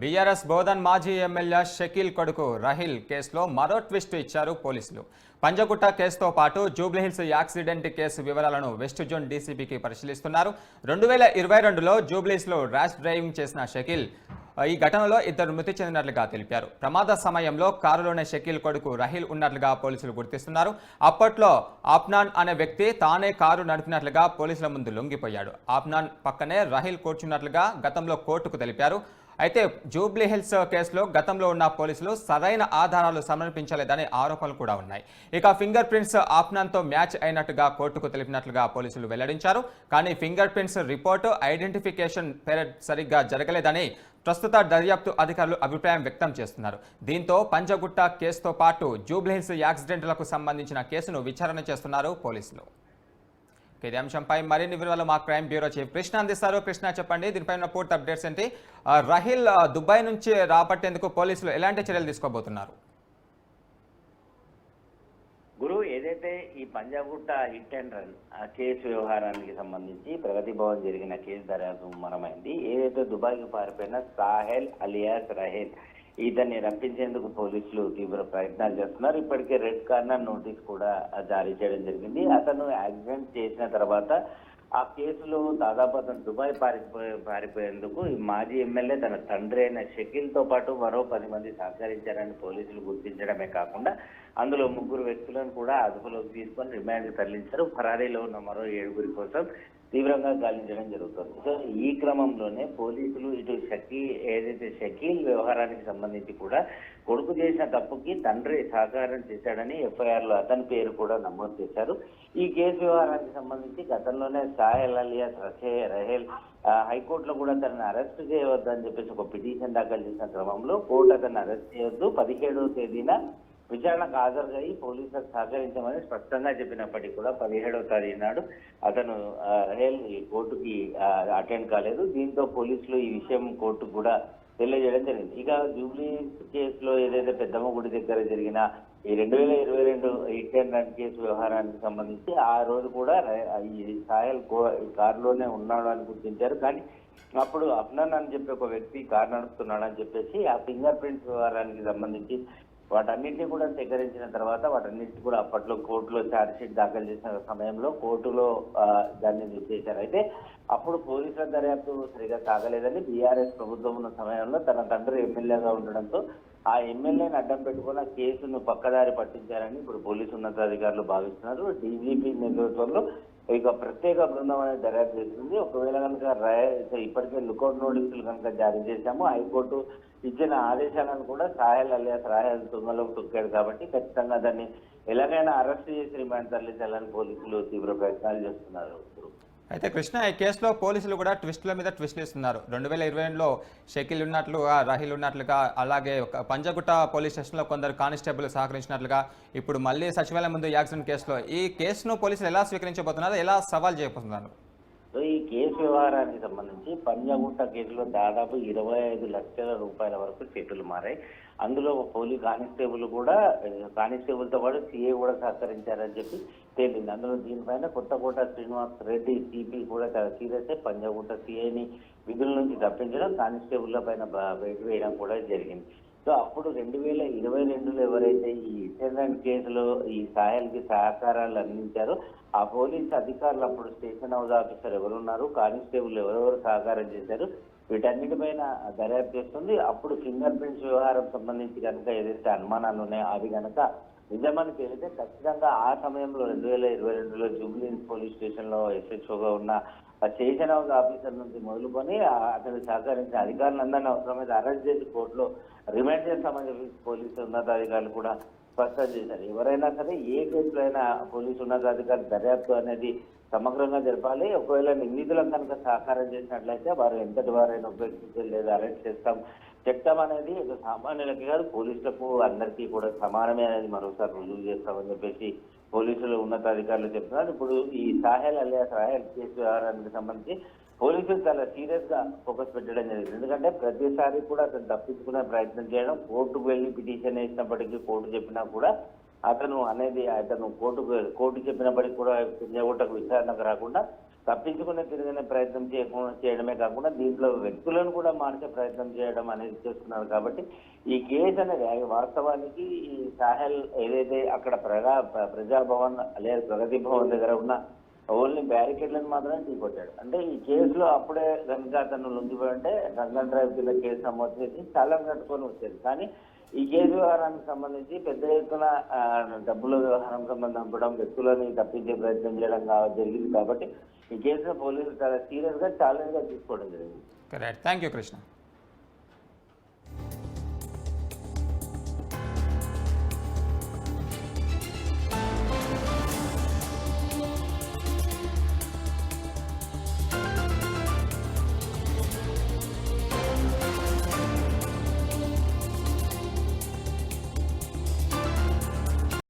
BRS Bodhan మాజీ MLA Shakeel కొడుకు రహిల్ కేసులో మరో ట్విస్ట్ ఇచ్చారు పోలీసులు. పంజగుట్ట కేసుతో పాటు జూబ్లీహిల్స్ యాక్సిడెంట్ కేసు వివరాలను వెస్ట్ జోన్ డీసీపీకి పరిశీలిస్తున్నారు. రెండు వేల ఇరవై రెండులో జూబ్లీహిల్స్లో ర్యాష్ డ్రైవింగ్ చేసిన షకీల్ ఈ ఘటనలో ఇద్దరు మృతి చెందినట్లుగా తెలిపారు. ప్రమాద సమయంలో కారులోనే షకీల్ కొడుకు రహిల్ ఉన్నట్లుగా పోలీసులు గుర్తిస్తున్నారు. అప్పట్లో ఆప్నాన్ అనే వ్యక్తి తానే కారు నడిపినట్లుగా పోలీసుల ముందు లొంగిపోయాడు. ఆప్నాన్ పక్కనే రహిల్ కూర్చున్నట్లుగా గతంలో కోర్టుకు తెలిపారు. అయితే జూబ్లీ హిల్స్ కేసులో గతంలో ఉన్న పోలీసులు సరైన ఆధారాలు సమర్పించలేదనే ఆరోపణలు కూడా ఉన్నాయి. ఇక ఫింగర్ ప్రింట్స్ ఆప్నాన్తో మ్యాచ్ అయినట్టుగా కోర్టుకు తెలిపినట్లుగా పోలీసులు వెల్లడించారు. కానీ finger prints report identification parade సరిగ్గా జరగలేదని ప్రస్తుత దర్యాప్తు అధికారులు అభిప్రాయం వ్యక్తం చేస్తున్నారు. దీంతో పంజగుట్ట కేసుతో పాటు జూబ్లీహిల్స్ యాక్సిడెంట్లకు సంబంధించిన కేసును విచారణ చేస్తున్నారు పోలీసులు. ఇదే అంశంపై మరిన్ని వివరాలు మా క్రైమ్ బ్యూరో చీఫ్ కృష్ణ అందిస్తారు. కృష్ణ చెప్పండి దీనిపై ఉన్న పూర్తి అప్డేట్స్ ఏంటి? రహిల్ దుబాయ్ నుంచి రాబట్టేందుకు పోలీసులు ఎలాంటి చర్యలు తీసుకోబోతున్నారు? గురు ఏదైతే ఈ పంజాగుట్ట హిట్ అండ్ రన్ ఆ కేసు వ్యవహారానికి సంబంధించి ప్రగతి భవన్ జరిగిన కేసు దర్యాప్తు ముమ్మరమైంది. ఏదైతే దుబాయ్కి పారిపోయిన సాహెల్ అలియాస్ రహేల్ ఇతన్ని రప్పించేందుకు పోలీసులు తీవ్ర ప్రయత్నాలు చేస్తున్నారు. ఇప్పటికే రెడ్ కార్నర్ నోటీస్ కూడా జారీ చేయడం జరిగింది. అతను యాక్సిడెంట్ చేసిన తర్వాత ఆ కేసులో దాదాపు అతను దుబాయ్ పారిపోయే పారిపోయేందుకు ఈ మాజీ ఎమ్మెల్యే తన తండ్రి అయిన షకీల్తో పాటు మరో పది మంది సహకరించారని పోలీసులు గుర్తించడమే కాకుండా అందులో ముగ్గురు వ్యక్తులను కూడా అదుపులోకి తీసుకొని రిమాండ్ తరలించారు. ఫరారీలో ఉన్న మరో ఏడుగురి కోసం తీవ్రంగా గాలించడం జరుగుతుంది. సో ఈ క్రమంలోనే పోలీసులు ఇటు షకీ ఏదైతే షకీల్ వ్యవహారానికి సంబంధించి కూడా కొడుకు చేసిన తప్పుకి తండ్రి సహకారం చేశాడని ఎఫ్ఐఆర్లో అతని పేరు కూడా నమోదు చేశారు. ఈ కేసు వ్యవహారానికి సంబంధించి గతంలోనే సాహెల్ అలియాస్ రసే రహేల్ హైకోర్టులో కూడా తనని అరెస్ట్ చేయవద్దని చెప్పేసి ఒక పిటిషన్ దాఖలు చేసిన క్రమంలో కోర్టు అతన్ని అరెస్ట్ చేయొద్దు. పదిహేడవ తేదీన విచారణకు హాజరుగా పోలీసులకు సహకరించమని స్పష్టంగా చెప్పినప్పటికీ కూడా పదిహేడవ తారీఖు నాడు అతను ఆ, కోర్టుకి అటెండ్ కాలేదు. దీంతో పోలీసులు ఈ విషయం కోర్టుకు కూడా తెలియజేయడం జరిగింది. ఇక జూబ్లీ కేసులో ఏదైతే పెద్దమ్మ గుడి దగ్గర జరిగిన ఈ రెండు వేల ఇరవై రెండు హిట్ అండ్ రన్ కేసు వ్యవహారానికి సంబంధించి ఆ రోజు కూడా ఈ సాయల్ కో- కారులోనే ఉన్నాడు అని గుర్తించారు. కానీ అప్పుడు అఫ్నాన్ అని చెప్పి ఒక వ్యక్తి కారు నడుపుతున్నాడు అని చెప్పేసి ఆ ఫింగర్ ప్రింట్స్ వ్యవహారానికి సంబంధించి వాటన్నింటినీ కూడా సేకరించిన తర్వాత వాటన్నింటినీ కూడా అప్పట్లో కోర్టులో ఛార్జ్ షీట్ దాఖలు చేసిన సమయంలో కోర్టులో దాన్ని చేశారు అయితే అప్పుడు పోలీసుల దర్యాప్తు సరిగా సాగలేదని బీఆర్ఎస్ ప్రభుత్వం ఉన్న సమయంలో తన తండ్రి ఎమ్మెల్యేగా ఉండడంతో ఆ ఎమ్మెల్యేని అడ్డం పెట్టుకున్న కేసును పక్కదారి పట్టించారని ఇప్పుడు పోలీసు ఉన్నతాధికారులు భావిస్తున్నారు. డీజీపీ నేతృత్వంలో ఇక ప్రత్యేక బృందం అనేది దర్యాప్తు చేస్తుంది. ఒకవేళ కనుక ఇప్పటికే లుకౌట్ నోటీసులు కనుక జారీ చేశాము హైకోర్టు ఇచ్చిన ఆదేశాలను కూడా సాహెల్ అలియాస్ రాయల్ తుంగలోకి తొక్కాడు కాబట్టి ఖచ్చితంగా దాన్ని ఎలాగైనా అరెస్ట్ చేసి రిమాండ్ తరలించాలని పోలీసులు తీవ్ర ప్రయత్నాలు చేస్తున్నారు. అయితే కృష్ణ ఈ కేసులో పోలీసులు కూడా ట్విస్టుల మీద ట్విస్టులు ఇస్తున్నారు రెండు వేల ఇరవై రెండులో షకిల్ ఉన్నట్లుగా రాహిల్ ఉన్నట్లుగా అలాగే ఒక పంజగుట్ట పోలీస్ స్టేషన్లో కొందరు కానిస్టేబుల్ సహకరించినట్లుగా ఇప్పుడు మళ్ళీ సచివాలయం ముందు యాక్సిడెంట్ కేసులో ఈ కేసును పోలీసులు ఎలా స్వీకరించబోతున్నారు ఎలా సవాల్ చేయబోతున్నారు? సో ఈ కేసు వ్యవహారానికి సంబంధించి పంజాగుట్ట కేసులో దాదాపు ఇరవై ఐదు లక్షల రూపాయల వరకు చెట్టులు మారాయి. అందులో పోలీస్ కానిస్టేబుల్ కూడా కానిస్టేబుల్తో పాటు సిఏ కూడా సహకరించారని చెప్పి తేలింది. అందులో దీనిపైన కొత్తకోట శ్రీనివాస్ రెడ్డి సిపి కూడా చాలా సీరియస్ అయి పంజాగుట్ట సిఐని విధుల నుంచి తప్పించడం కానిస్టేబుల్ల పైన బ- వేయడం కూడా జరిగింది. సో అప్పుడు రెండు వేల ఇరవై రెండులో ఎవరైతే ఈ ఇన్సిడెంట్ కేసులో ఈ సాయల్కి సహకారాలు అందించారో ఆ పోలీస్ అధికారులు అప్పుడు స్టేషన్ హౌస్ ఆఫీసర్ ఎవరున్నారు కానిస్టేబుల్ ఎవరెవరు సహకారం చేశారు వీటన్నిటిపైన దర్యాప్తు చేస్తుంది. అప్పుడు ఫింగర్ ప్రింట్స్ వ్యవహారం సంబంధించి కనుక ఏదైతే అనుమానాలు ఉన్నాయో అవి కనుక నిజమని తేలితే ఖచ్చితంగా ఆ సమయంలో రెండు వేల ఇరవై రెండులో జూబ్లీ పోలీస్ స్టేషన్లో ఎస్హెచ్ఓగా ఉన్న స్టేషన్ హౌస్ ఆఫీసర్ నుంచి మొదలుకొని అతను సహకరించిన అధికారులందరినీ అవసరమైతే అరెస్ట్ చేసి కోర్టులో రిమాండ్ చేస్తామని చెప్పి పోలీసు ఉన్నతాధికారులు కూడా స్పష్టం చేశారు. ఎవరైనా సరే ఏ కేసులో అయినా పోలీసు ఉన్నతాధికారి దర్యాప్తు అనేది సమగ్రంగా జరపాలి. ఒకవేళ నిందితులకు కనుక సహకారం చేసినట్లయితే వారు ఎంతటి వారైనా ఉపేక్షించారు లేదా అరెస్ట్ చేస్తాం. చెప్తాం అనేది ఒక సామాన్యులకి కాదు పోలీసులకు అందరికీ కూడా సమానమే అనేది మరోసారి రుజువు చేస్తామని చెప్పేసి పోలీసులు ఉన్నతాధికారులు చెప్తున్నారు. ఇప్పుడు ఈ సాహెల్ అలియాస్ సాహెల్ కేసు వ్యవహారానికి సంబంధించి పోలీసులు చాలా సీరియస్గా ఫోకస్ పెట్టడం జరిగింది. ఎందుకంటే ప్రతిసారి కూడా అతను తప్పించుకునే ప్రయత్నం చేయడం కోర్టుకు వెళ్ళి పిటిషన్ వేసినప్పటికీ కోర్టు చెప్పినా కూడా అతను అనేది అతను కోర్టుకు కోర్టు చెప్పినప్పటికీ కూడా పింజగుట్టకు విచారణకు రాకుండా తప్పించుకునే తిరిగిన ప్రయత్నం చేయకుండా చేయడమే కాకుండా దీంట్లో వ్యక్తులను కూడా మార్చే ప్రయత్నం చేయడం అనేది చేస్తున్నారు కాబట్టి ఈ కేసు అనేది వాస్తవానికి ఈ సాహెల్ ఏదైతే అక్కడ ప్రజా ప్రజాభవన్ లేదా ప్రగతి భవన్ దగ్గర ఉన్న ఓన్లీ బ్యారికేడ్లను మాత్రమే ఢీకొట్టాడు అంటే ఈ కేసులో అప్పుడే కనుక అతను లొంగిపోయంటే గంగన్ డ్రైవ్ కింద కేసు నమోదు చేసి స్థలం కట్టుకొని వచ్చేది కానీ ఈ కేసు వ్యవహారానికి సంబంధించి పెద్ద ఎత్తున డబ్బుల వ్యవహారం సంబంధించడం వ్యక్తులని తప్పించే ప్రయత్నం చేయడం జరిగింది కాబట్టి ఈ కేసును పోలీసులు చాలా సీరియస్గా ఛాలెంజ్గా తీసుకోవడం జరిగింది. Thank you Krishna